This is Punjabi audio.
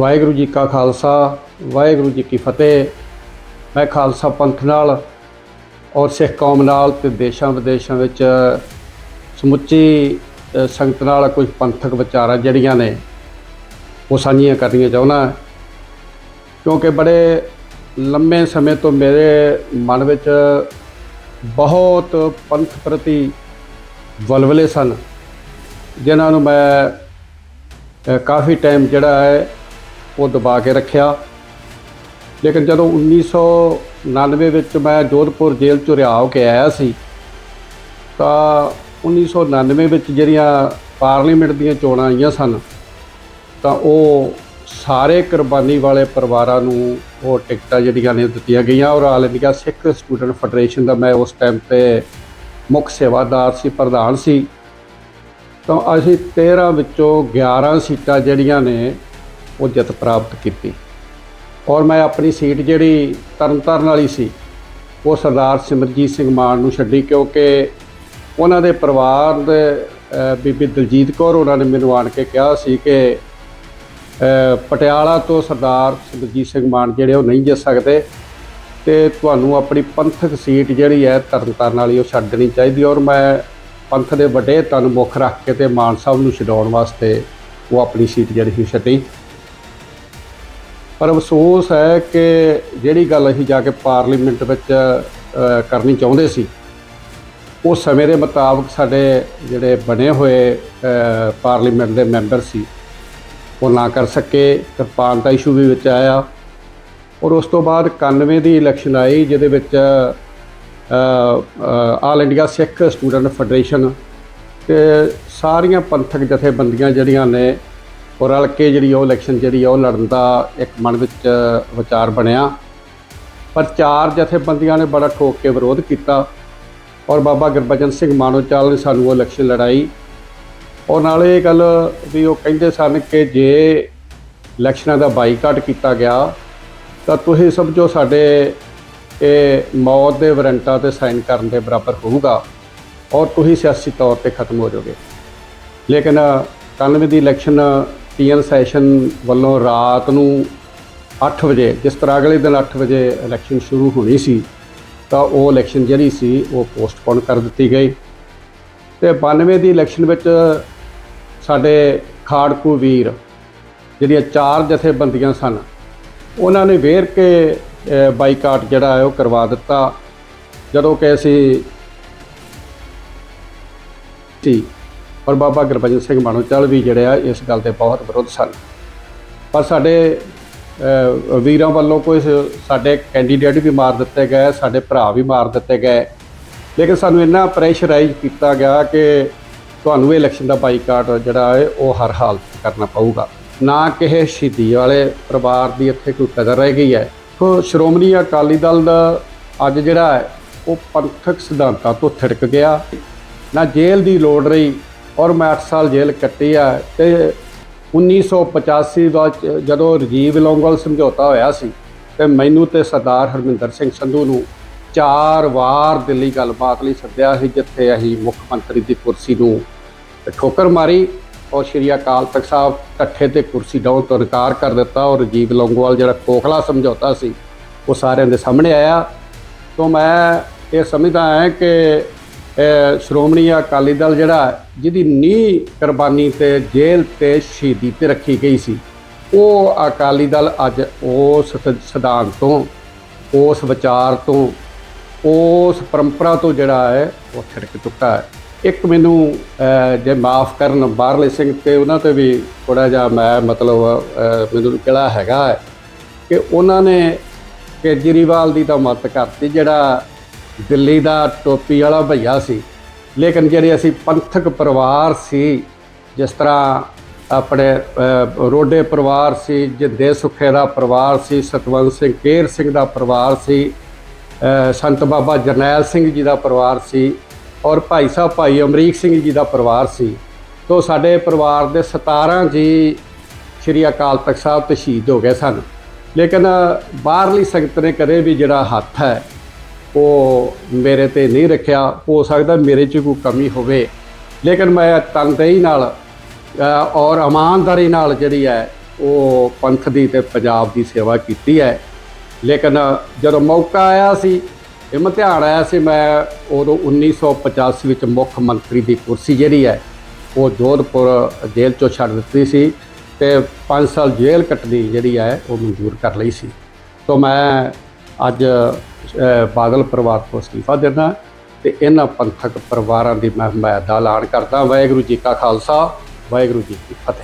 ਵਾਹਿਗੁਰੂ ਜੀ ਕਾ ਖਾਲਸਾ, ਵਾਹਿਗੁਰੂ ਜੀ ਕੀ ਫਤਿਹ। ਮੈਂ ਖਾਲਸਾ ਪੰਥ ਨਾਲ ਔਰ ਸਿੱਖ ਕੌਮ ਨਾਲ ਤੇ ਦੇਸ਼ਾਂ ਵਿਦੇਸ਼ਾਂ ਵਿੱਚ ਸਮੁੱਚੀ ਸੰਗਤ ਨਾਲ ਕੁਝ ਪੰਥਕ ਵਿਚਾਰਾਂ ਜਿਹੜੀਆਂ ਨੇ, ਉਹ ਸਾਂਝੀਆਂ ਕਰਨੀਆਂ ਚਾਹੁੰਦਾ ਕਿਉਂਕਿ ਬੜੇ ਲੰਮੇ ਸਮੇਂ ਤੋਂ ਮੇਰੇ ਮਨ ਵਿੱਚ ਬਹੁਤ ਪੰਥ ਪ੍ਰਤੀ ਵਲਵਲੇ ਸਨ, ਜਿਨ੍ਹਾਂ ਨੂੰ ਮੈਂ ਕਾਫੀ ਟਾਈਮ ਜਿਹੜਾ ਹੈ ਉਹ ਦਬਾ ਕੇ ਰੱਖਿਆ। ਲੇਕਿਨ ਜਦੋਂ 1999 ਵਿੱਚ ਮੈਂ ਜੋਧਪੁਰ ਜੇਲ੍ਹ ਚੋਂ ਰਿਹਾ ਹੋ ਕੇ ਆਇਆ ਸੀ, ਤਾਂ 1999 ਵਿੱਚ ਜਿਹੜੀਆਂ ਪਾਰਲੀਮੈਂਟ ਦੀਆਂ ਚੋਣਾਂ ਆਈਆਂ ਸਨ, ਤਾਂ ਉਹ ਸਾਰੇ ਕੁਰਬਾਨੀ ਵਾਲੇ ਪਰਿਵਾਰਾਂ ਨੂੰ ਉਹ ਟਿਕਟਾਂ ਜਿਹੜੀਆਂ ਨੇ ਦਿੱਤੀਆਂ ਗਈਆਂ ਔਰ all India Sikh student federation ਦਾ ਮੈਂ ਉਸ ਟਾਈਮ ਤੇ ਮੁੱਖ ਸੇਵਾਦਾਰ ਸੀ, ਪ੍ਰਧਾਨ ਸੀ। ਤਾਂ ਅਸੀਂ 13 ਵਿੱਚੋਂ 11 ਸੀਟਾਂ ਜਿਹੜੀਆਂ ਨੇ ਉਹ ਜਿੱਤ ਪ੍ਰਾਪਤ ਕੀਤੀ। ਔਰ ਮੈਂ ਆਪਣੀ ਸੀਟ ਜਿਹੜੀ ਤਰਨਤਾਰਨ ਵਾਲੀ ਸੀ, ਉਹ ਸਰਦਾਰ ਸਿਮਰਜੀਤ ਸਿੰਘ ਮਾਨ ਨੂੰ ਛੱਡੀ ਕਿਉਂਕਿ ਉਹਨਾਂ ਦੇ ਪਰਿਵਾਰ ਦੇ ਬੀਬੀ ਦਲਜੀਤ ਕੌਰ ਉਹਨਾਂ ਨੇ ਮੈਨੂੰ ਆਣ ਕੇ ਕਿਹਾ ਸੀ ਕਿ ਪਟਿਆਲਾ ਤੋਂ ਸਰਦਾਰ ਸਿਮਰਜੀਤ ਸਿੰਘ ਮਾਨ ਜਿਹੜੇ ਉਹ ਨਹੀਂ ਜਿੱਤ ਸਕਦੇ ਤੇ ਤੁਹਾਨੂੰ ਆਪਣੀ ਪੰਥਕ ਸੀਟ ਜਿਹੜੀ ਹੈ ਤਰਨਤਾਰਨ ਵਾਲੀ ਉਹ ਛੱਡਣੀ ਚਾਹੀਦੀ ਔਰ ਮੈਂ ਪੰਥ ਦੇ ਵੱਡੇ ਤਨ ਮੁੱਖ ਰੱਖ ਕੇ ਤੇ ਮਾਨ ਸਾਹਿਬ ਨੂੰ ਛਡਾਉਣ ਵਾਸਤੇ ਉਹ ਆਪਣੀ ਸੀਟ ਜਿਹੜੀ ਸੀ ਛੱਡੀ। ਪਰ ਅਫਸੋਸ ਹੈ ਕਿ ਜਿਹੜੀ ਗੱਲ ਅਸੀਂ ਜਾ ਕੇ ਪਾਰਲੀਮੈਂਟ ਵਿੱਚ ਕਰਨੀ ਚਾਹੁੰਦੇ ਸੀ ਉਹ ਸਮੇਂ ਦੇ ਮੁਤਾਬਕ ਸਾਡੇ ਜਿਹੜੇ ਬਣੇ ਹੋਏ ਪਾਰਲੀਮੈਂਟ ਦੇ ਮੈਂਬਰ ਸੀ, ਉਹ ਨਾ ਕਰ ਸਕੇ। ਕਿਰਪਾਨ ਦਾ ਇਸ਼ੂ ਵੀ ਵਿੱਚ ਆਇਆ ਔਰ ਉਸ ਤੋਂ ਬਾਅਦ 91 ਦੀ ਇਲੈਕਸ਼ਨ ਆਈ, ਜਿਹਦੇ ਵਿੱਚ all India Sikh student federation ਤੇ ਸਾਰੀਆਂ ਪੰਥਕ ਜਥੇਬੰਦੀਆਂ ਜਿਹੜੀਆਂ ਨੇ ਉਹ ਰਲ ਕੇ ਜਿਹੜੀ ਉਹ ਇਲੈਕਸ਼ਨ ਜਿਹੜੀ ਆ, ਉਹ ਲੜਨ ਦਾ ਇੱਕ ਮਨ ਵਿੱਚ ਵਿਚਾਰ ਬਣਿਆ। ਪਰ ਚਾਰ ਜਥੇਬੰਦੀਆਂ ਨੇ ਬੜਾ ਠੋਕ ਕੇ ਵਿਰੋਧ ਕੀਤਾ ਔਰ ਬਾਬਾ ਗੁਰਬਚਨ ਸਿੰਘ ਮਾਨੋਚਾਲ ਨੇ ਸਾਨੂੰ ਉਹ ਇਲੈਕਸ਼ਨ ਲੜਾਈ। ਔਰ ਨਾਲੇ ਇਹ ਗੱਲ ਵੀ ਉਹ ਕਹਿੰਦੇ ਸਨ ਕਿ ਜੇ ਇਲੈਕਸ਼ਨਾਂ ਦਾ ਬਾਈਕਾਟ ਕੀਤਾ ਗਿਆ, ਤਾਂ ਤੁਸੀਂ ਸਮਝੋ ਸਾਡੇ ਇਹ ਮੌਤ ਦੇ ਵਾਰੰਟਾਂ ਤੇ ਸਾਈਨ ਕਰਨ ਦੇ ਬਰਾਬਰ ਹੋਊਗਾ ਔਰ ਤੁਸੀਂ ਸਿਆਸੀ ਤੌਰ ਤੇ ਖਤਮ ਹੋ ਜਾਓਗੇ। ਲੇਕਿਨ 91 ਦੀ ਇਲੈਕਸ਼ਨ ਟੀਐਨ ਸੈਸ਼ਨ ਵੱਲੋਂ ਰਾਤ ਨੂੰ 8 ਵਜੇ, ਜਿਸ ਤਰ੍ਹਾਂ ਅਗਲੇ ਦਿਨ 8 ਵਜੇ ਇਲੈਕਸ਼ਨ ਸ਼ੁਰੂ ਹੋਣੀ ਸੀ, ਤਾਂ ਉਹ ਇਲੈਕਸ਼ਨ ਜਿਹੜੀ ਸੀ, ਉਹ ਪੋਸਟਪੋਨ ਕਰ ਦਿੱਤੀ ਗਈ। ਤੇ 92 ਦੀ ਇਲੈਕਸ਼ਨ ਵਿੱਚ ਸਾਡੇ ਖਾੜਕੂ ਵੀਰ, ਜਿਹੜੀਆਂ ਚਾਰ ਜਥੇਬੰਦੀਆਂ ਸਨ, ਉਹਨਾਂ ਨੇ ਵੇਰ ਕੇ ਬਾਈਕਾਟ ਜਿਹੜਾ ਹੈ ਉਹ ਕਰਵਾ ਦਿੱਤਾ। ਜਦੋਂ ਕਿ ਅਸੀਂ ਸੀ ਔਰ ਬਾਬਾ ਗੁਰਬਚਨ ਸਿੰਘ ਮਾਨੋਚਲ ਵੀ ਜਿਹੜੇ ਆ ਇਸ ਗੱਲ ਦੇ ਬਹੁਤ ਵਿਰੋਧ ਸਨ। ਪਰ ਸਾਡੇ ਵੀਰਾਂ ਵੱਲੋਂ ਕੋਈ ਸਾਡੇ ਕੈਂਡੀਡੇਟ ਵੀ ਮਾਰ ਦਿੱਤੇ ਗਏ, ਸਾਡੇ ਭਰਾ ਵੀ ਮਾਰ ਦਿੱਤੇ ਗਏ। ਲੇਕਿਨ ਸਾਨੂੰ ਇੰਨਾ ਪ੍ਰੈਸ਼ਰਾਈਜ਼ ਕੀਤਾ ਗਿਆ ਕਿ ਤੁਹਾਨੂੰ ਇਹ ਇਲੈਕਸ਼ਨ ਦਾ ਬਾਈਕਾਟ ਜਿਹੜਾ ਹੈ, ਉਹ ਹਰ ਹਾਲਤ ਕਰਨਾ ਪਊਗਾ। ਨਾ ਕਿਸੇ ਸ਼ਹੀਦੀ ਵਾਲੇ ਪਰਿਵਾਰ ਦੀ ਇੱਥੇ ਕੋਈ ਕਦਰ ਰਹਿ ਗਈ ਹੈ। ਸੋ ਸ਼੍ਰੋਮਣੀ ਅਕਾਲੀ ਦਲ ਦਾ ਅੱਜ ਜਿਹੜਾ ਹੈ, ਉਹ ਪੰਥਕ ਸਿਧਾਂਤਾਂ ਤੋਂ ਥਿੜਕ ਗਿਆ। ਨਾ ਜੇਲ੍ਹ ਦੀ ਲੋੜ ਰਹੀ ਔਰ ਮੈਂ 8 ਸਾਲ ਜੇਲ੍ਹ ਕੱਟੀ ਆ ਤੇ 1985 ਦਾ ਚ- ਜਦੋਂ ਰਜੀਵ ਲੋਂਗੋਵਾਲ ਸਮਝੌਤਾ ਹੋਇਆ ਸੀ ਤੇ ਮੈਨੂੰ ਤੇ ਸਰਦਾਰ ਹਰਮਿੰਦਰ ਸਿੰਘ ਸੰਧੂ ਨੂੰ ਚਾਰ ਵਾਰ ਦਿੱਲੀ ਗੱਲਬਾਤ ਲਈ ਸੱਦਿਆ ਸੀ, ਜਿੱਥੇ ਅਸੀਂ ਮੁੱਖ ਮੰਤਰੀ ਦੀ ਕੁਰਸੀ ਨੂੰ ਠੋਕਰ ਮਾਰੀ ਔਰ ਸ਼੍ਰੀ ਅਕਾਲ ਤਖਤ ਸਾਹਿਬ ਇਕੱਠੇ ਤੇ ਕੁਰਸੀ ਡਾਉਣ ਤੋਂ ਇਨਕਾਰ ਕਰ ਦਿੱਤਾ ਔਰ ਰਜੀਵ ਲੌਂਗੋਵਾਲ ਜਿਹੜਾ ਕੋਖਲਾ ਸਮਝੌਤਾ ਸੀ ਉਹ ਸਾਰਿਆਂ ਦੇ ਸਾਹਮਣੇ ਆਇਆ। ਤੋਂ ਮੈਂ ਇਹ ਸਮਝਦਾ ਹਾਂ ਕਿ ਸ਼੍ਰੋਮਣੀ ਅਕਾਲੀ ਦਲ ਜਿਹੜਾ, ਜਿਹਦੀ ਨੀਂਹ ਕੁਰਬਾਨੀ ਤੇ ਜੇਲ੍ਹ ਤੇ ਸ਼ਹੀਦੀ ਤੇ ਰੱਖੀ ਗਈ ਸੀ, ਉਹ ਅਕਾਲੀ ਦਲ ਅੱਜ ਉਸ ਸ- ਸਿਧਾਂਤ ਤੋਂ, ਉਸ ਵਿਚਾਰ ਤੋਂ, ਉਸ ਪਰੰਪਰਾ ਤੋਂ ਜਿਹੜਾ ਹੈ, ਉਹ ਛਿੜਕ ਚੁੱਕਾ ਹੈ। ਇੱਕ ਮੈਨੂੰ ਜੇ ਮਾਫ ਕਰਨ ਬਾਹਰਲੇ ਸਿੰਘ ਤੇ ਉਹਨਾਂ ਤੇ ਵੀ ਥੋੜਾ ਜਿਹਾ ਮੈਂ ਮਤਲਬ ਮੈਨੂੰ ਕਿਹੜਾ ਹੈਗਾ ਹੈ ਕਿ ਉਹਨਾਂ ਨੇ ਕੇਜਰੀਵਾਲ ਦੀ ਤਾਂ ਮਤ ਕਰਤੀ, ਜਿਹੜਾ ਦਿੱਲੀ ਦਾ ਟੋਪੀ ਵਾਲਾ ਭਈਆ ਸੀ। ਲੇਕਿਨ ਜਿਹੜੇ ਅਸੀਂ ਪੰਥਕ ਪਰਿਵਾਰ ਸੀ, ਜਿਸ ਤਰ੍ਹਾਂ ਆਪਣੇ ਰੋਡੇ ਪਰਿਵਾਰ ਸੀ, ਜਿੰਦੇ ਸੁਖੇ ਦਾ ਪਰਿਵਾਰ ਸੀ, ਸਤਵੰਤ ਸਿੰਘ ਕੇਰ ਸਿੰਘ ਦਾ ਪਰਿਵਾਰ ਸੀ ਸੰਤ ਬਾਬਾ ਜਰਨੈਲ ਸਿੰਘ ਜੀ ਦਾ ਪਰਿਵਾਰ ਸੀ ਔਰ ਭਾਈ ਸਾਹਿਬ ਭਾਈ ਅਮਰੀਕ ਸਿੰਘ ਜੀ ਦਾ ਪਰਿਵਾਰ ਸੀ। ਤੋਂ ਸਾਡੇ ਪਰਿਵਾਰ ਦੇ 17 ਜੀ ਸ਼੍ਰੀ ਅਕਾਲ ਤਖਤ ਸਾਹਿਬ ਤੇ ਸ਼ਹੀਦ ਹੋ ਗਏ ਸਨ। ਲੇਕਿਨ ਬਾਹਰਲੀ ਸੰਗਤ ਨੇ ਕਦੇ ਵੀ ਜਿਹੜਾ ਹੱਥ ਹੈ ਉਹ ਮੇਰੇ ਤੇ ਨਹੀਂ ਰੱਖਿਆ, ਹੋ ਸਕਦਾ ਮੇਰੇ 'ਚ ਕੋਈ ਕਮੀ ਹੋਵੇ। ਲੇਕਿਨ ਮੈਂ ਤਨਦੇਹੀ ਨਾਲ ਔਰ ਇਮਾਨਦਾਰੀ ਨਾਲ ਜਿਹੜੀ ਹੈ, ਉਹ ਪੰਥ ਦੀ ਤੇ ਪੰਜਾਬ ਦੀ ਸੇਵਾ ਕੀਤੀ ਹੈ। ਲੇਕਿਨ ਜਦੋਂ ਮੌਕਾ ਆਇਆ ਸੀ ਇਹ ਇਮਤਿਹਾਨ ਆਇਆ ਸੀ, ਮੈਂ ਉਦੋਂ 1985 ਵਿੱਚ ਮੁੱਖ ਮੰਤਰੀ ਦੀ ਕੁਰਸੀ ਜਿਹੜੀ ਹੈ, ਉਹ ਜੋਧਪੁਰ ਜੇਲ੍ਹ ਚੋਂ ਛੱਡ ਦਿੱਤੀ ਸੀ ਤੇ 5 ਸਾਲ ਜੇਲ੍ਹ ਕੱਟਣੀ ਜਿਹੜੀ ਹੈ, ਉਹ ਮਨਜ਼ੂਰ ਕਰ ਲਈ ਸੀ। ਤੋਂ ਮੈਂ ਅੱਜ ਬਾਦਲ ਪਰਿਵਾਰ ਤੋਂ ਅਸਤੀਫਾ ਦਿੰਦਾ ਤੇ ਇਹਨਾਂ ਪੰਥਕ ਪਰਿਵਾਰਾਂ ਦੀ ਮੈਂ ਹਮਾਇਤ ਦਾ ਐਲਾਨ ਕਰਦਾ। ਵਾਹਿਗੁਰੂ ਜੀ ਕਾ ਖਾਲਸਾ, ਵਾਹਿਗੁਰੂ ਜੀ ਕੀ ਫਤਿਹ।